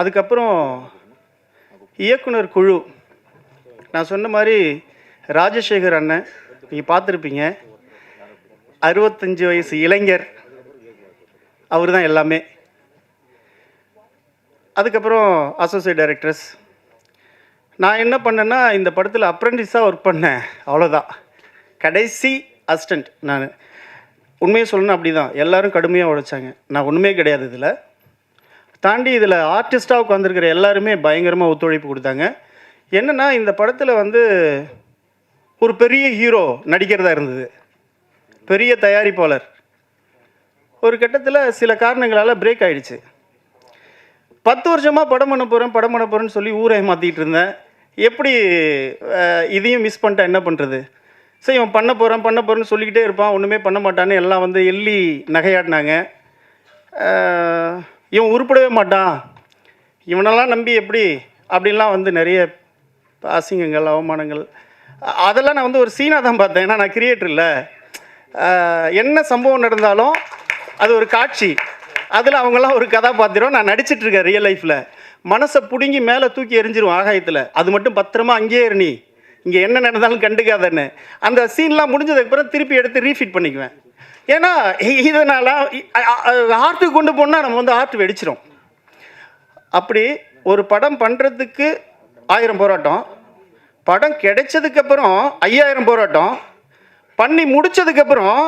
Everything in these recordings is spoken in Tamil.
அதுக்கப்புறம் இயக்குனர் குழு. நான் சொன்ன மாதிரி ராஜசேகர் அண்ணன் நீங்கள் பார்த்துருப்பீங்க. அறுபத்தஞ்சு வயசு இளைஞர். அவர் தான் எல்லாமே. அதுக்கப்புறம் அசோசியேட் டைரக்டர்ஸ் நான் என்ன பண்ணேன்னா இந்த படத்தில் அப்ரெண்டிஸாக ஒர்க் பண்ணேன். அவ்வளோதான் கடைசி அசிஸ்டண்ட் நான். உண்மையை சொல்லணும் அப்படி தான் எல்லோரும் கடுமையாக உழைச்சாங்க. நான் ஒன்றுமே கிடையாது இதில். தாண்டி இதில் ஆர்டிஸ்ட்டாக உட்காந்துருக்கிற எல்லாருமே பயங்கரமாக ஒத்துழைப்பு கொடுத்தாங்க. என்னென்னா இந்த படத்தில் வந்து ஒரு பெரிய ஹீரோ நடிக்கிறதா இருந்தது. பெரிய தயாரிப்பாளர். ஒரு கட்டத்தில் சில காரணங்களால் பிரேக் ஆகிடுச்சு பத்து வருஷமாக படம் பண்ண போகிறேன் படம் பண்ண போகிறேன்னு சொல்லி ஊரை மாற்றிட்டு இருந்தேன். எப்படி இதையும் மிஸ் பண்ணிட்டேன் என்ன பண்ணுறது சரி இவன் பண்ண போகிறான் பண்ண போகிறேன்னு சொல்லிக்கிட்டே இருப்பான் ஒன்றுமே பண்ண மாட்டான்னு எல்லாம் வந்து எள்ளி நகையாடினாங்க இவன் உருப்படவே மாட்டான். இவனெல்லாம் நம்பி எப்படி? அப்படின்லாம் வந்து நிறைய அசிங்கங்கள் அவமானங்கள். அதெல்லாம் நான் வந்து ஒரு சீனாக தான் பார்த்தேன். ஏன்னா நான் கிரியேட்டர் இல்லை. என்ன சம்பவம் நடந்தாலும் அது ஒரு காட்சி. அதில் அவங்கெல்லாம் ஒரு கதாபாத்திரம். நான் நடிச்சிட்ருக்கேன் ரியல் லைஃப்பில் மனசை பிடுங்கி மேலே தூக்கி எரிஞ்சிருவோம் ஆகாயத்தில். அது மட்டும் பத்திரமா அங்கேயே இருநீ இங்கே என்ன நடந்தாலும் கண்டுக்காதன்னு. அந்த சீன்லாம் முடிஞ்சதுக்கப்புறம் திருப்பி எடுத்து ரீஃபிட் பண்ணிக்குவேன். ஏன்னா இதனால் இதனால ஆர்ட்டுக்கு கொண்டு போனால் நம்ம வந்து ஆர்ட் வெடிச்சிடும் அப்படி ஒரு படம் பண்ணுறதுக்கு ஆயிரம் போராட்டம் படம் கிடைச்சதுக்கப்புறம் ஐயாயிரம் போராட்டம் பண்ணி முடிச்சதுக்கப்புறம்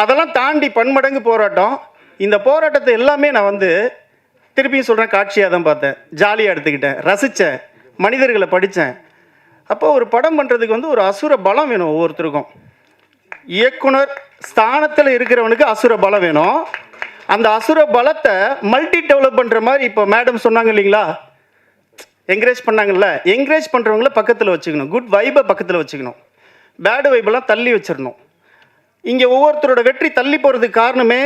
அதெல்லாம் தாண்டி பன்மடங்கு போராட்டம். இந்த போராட்டத்தை எல்லாமே நான் வந்து திருப்பியும் சொல்கிறேன் காட்சியாக தான் பார்த்தேன். ஜாலியாக எடுத்துக்கிட்டேன். ரசித்தேன் மனிதர்களை படித்தேன் அப்போ ஒரு படம் பண்ணுறதுக்கு வந்து ஒரு அசுர பலம் வேணும் ஒவ்வொருத்தருக்கும். இயக்குனர் ஸ்தானத்தில் இருக்கிறவனுக்கு அசுர பலம் வேணும். அந்த அசுர பலத்தை மல்டி டெவலப் பண்ணுற மாதிரி இப்போ மேடம் சொன்னாங்க இல்லைங்களா? என்கரேஜ் பண்ணாங்கல்ல? என்கரேஜ் பண்ணுறவங்கள பக்கத்தில் வச்சுக்கணும். குட் வைபை பக்கத்தில் வச்சுக்கணும். பேடு வைபெல்லாம் தள்ளி வச்சிடணும். இங்கே ஒவ்வொருத்தரோட வெற்றி தள்ளி போகிறதுக்கு காரணமே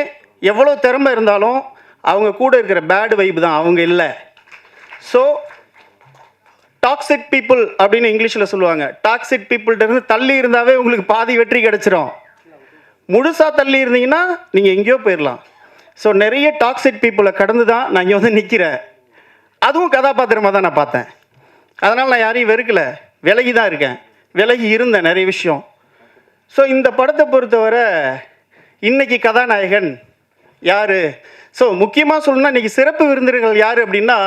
எவ்வளோ திறமை இருந்தாலும் அவங்க கூட இருக்கிற பேடு வைப் தான். அவங்க இல்லை. ஸோ டாக்ஸிக் பீப்புள் அப்படின்னு இங்கிலீஷில் சொல்லுவாங்க. டாக்ஸிக் இருந்து தள்ளி இருந்தாவே உங்களுக்கு பாதி வெற்றி கிடச்சிரும். முழுசாக தள்ளி இருந்தீங்கன்னா நீங்கள் எங்கேயோ போயிடலாம் ஸோ நிறைய டாக்ஸிக் பீப்புளை கடந்து தான் நான் இங்கே வந்து நிற்கிறேன் அதுவும் கதாபாத்திரமாக தான் நான் பார்த்தேன். அதனால் நான் யாரையும் வெறுக்கலை. விலகி தான் இருக்கேன். விலகி இருந்தேன் நிறைய விஷயம். ஸோ இந்த படத்தை பொறுத்தவரை இன்றைக்கி கதாநாயகன் யார்? ஸோ முக்கியமாக சொல்லணும்னா இன்றைக்கி சிறப்பு விருந்தினர்கள் யார் அப்படின்னா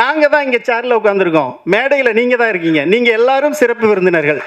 நாங்கள் தான் இங்கே சேரில் உட்காந்துருக்கோம் மேடையில் நீங்கள் தான் இருக்கீங்க. நீங்கள் எல்லாரும் சிறப்பு விருந்தினர்கள்.